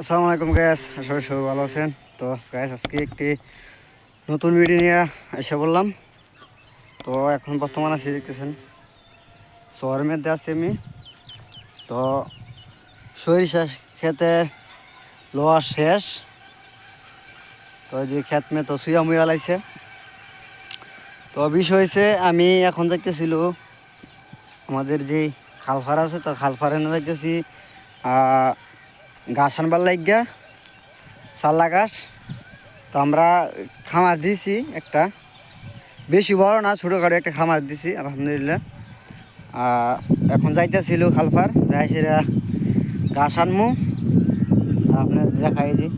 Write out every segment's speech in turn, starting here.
আসসালামু আলাইকুম গ্যাস আসলে সবাই ভালো আছেন। তো গ্যাস আজকে একটি নতুন ভিডিও নিয়ে এসে বললাম তো, এখন বর্তমান আছি, দেখতেছেন, শহরের মধ্যে আছি আমি। তো, সরিষা খেতে লোয়া শেষ। তো যে খেত মে তো সুয়া মুয়া লাগছে। তো, বিষয় হয়েছে আমি এখন যাইতেছিল, আমাদের যে খালফার আছে, তো খালফারে না যাইতেছি। গাছ আনবার লাগিয়া চাল্লা গাছ। তো আমরা খামার দিয়েছি একটা। বেশি বড় না, ছোটোখাটো একটা খামার দিছি, আলহামদুলিল্লাহ। আর এখন যাইতেছিল খালফার যাই সেটা গাছ আনমু। আপনার দেখাই যে,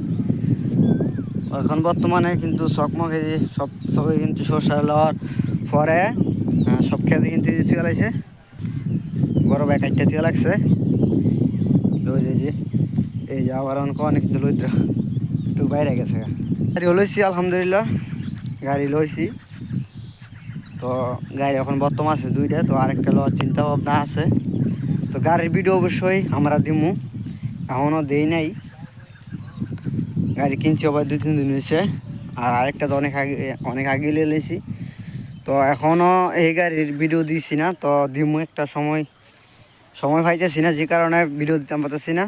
এখন বর্তমানে কিন্তু চকমক এই সব সবাই কিন্তু সরষা লওয়ার পরে সব খেতে কিন্তু চুয়ে লাগছে বড় ব্যাগ একটা লাগছে এই যে আবার অনেক লইদ্র একটু বাইরে গেছে। গাড়ি লইছি, আলহামদুলিল্লাহ। গাড়ি লইছি। তো গাড়ি এখন বর্তমান আছে দুইটা, তো আরেকটা লওয়ার চিন্তা ভাবনা আছে। তো গাড়ির ভিডিও অবশ্যই আমরা দিমু। এখনও দেই নাই। গাড়ি কিনছি আবার দুই, তিন দিন হয়েছে আর আরেকটা তো অনেক আগে অনেক আগে লেছি তো এখনও এই গাড়ির ভিডিও দিছি না, তো দিমু একটা সময়। সময় পাইতেছি না, যে কারণে ভিডিও দিতে পারতেছি না।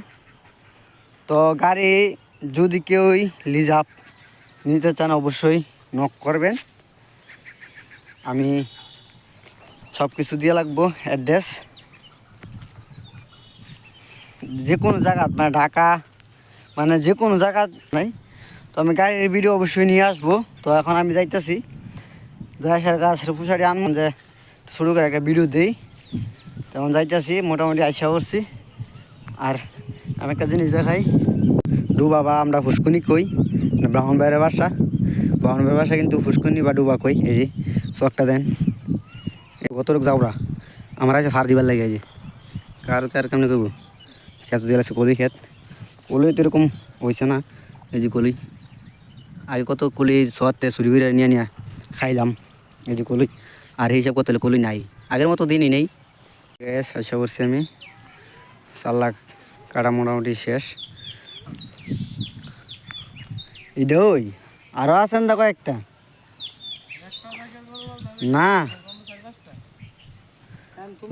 তো গাড়ি যদি কেউই লিজাপ নিতে চান, অবশ্যই নক করবেন। আমি সব কিছু দিয়ে লাগবো অ্যাড্রেস যে কোনো জায়গা মানে ঢাকা মানে যে কোনো জায়গা নাই। তো আমি গাড়ির ভিডিও অবশ্যই নিয়ে আসব। তো এখন আমি যাইতেছি। গাছের গাছের পুষারি আনব, যে শুরু করে একটা ভিডিও দিই। তখন যাইতেছি, মোটামুটি আইসা করছি আর আমি একটা জিনিস দেখাই। ডুবা বা আমরা ফুসকুনি কই? ব্রাহ্মণ বাইরের বাসা। ব্রাহ্মণ বাইরের বাসা কিন্তু ফুসকুনি বা ডুবা কই? এই যে, চকটা দেন। এই কতটুক যাওরা আমার আছে ফার দিবার লাগে যে। কার কার কেমন করব খেত দিয়ে আছে কলি খেত। কলি তো এরকম হয়েছে না, এই যে কলি। আগে কত কলি সতে চুরি করে নিয়ে নিয়ে খাইলাম, এই যে কলি। আর হিসাব করতে কলি নাই। আগের মতো দিনই নেই। গ্যাস করছি আমি। চার লাখ কাটা মোটামুটি শেষ। ইডই আরও আছেন দেখো একটা। না।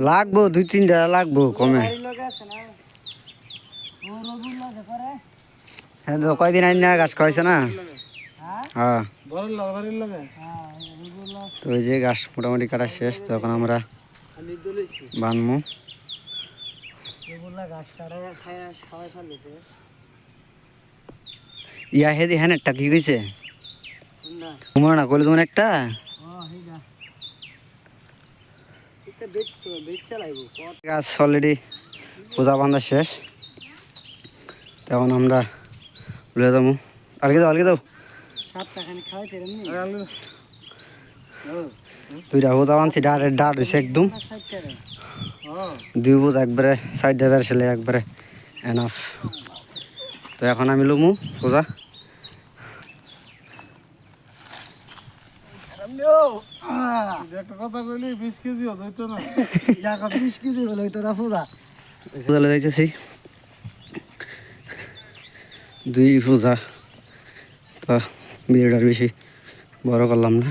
লাগবো, দুই তিনটা লাগবো কমে। হ্যাঁ তো কয়দিন আইন না গাছ খাওয়াইছে না? হ্যাঁ। তো ওই যে গাছ মোটামুটি কাটা শেষ, তখন আমরা বানমু। ইয়া হেদি হ্যাঁ একটা কি কইছে? তোমার না কইলে তোমার একটা? গাছ অলরেডি পূজা বান্ধা শেষ। তখন আমরা লয়ে যাব। আলগে দাও আলগে দাও দুইটা পূজা বানছি ডার ডার হয়েছে একদম। দুই বুঝ একবারে সাইড হাজার ছেলে একবারে এনাফ তো এখন আমি লমু যাইতেছি। দুই পূজা তো ভিডিওটা আর বেশি বড় করলাম না।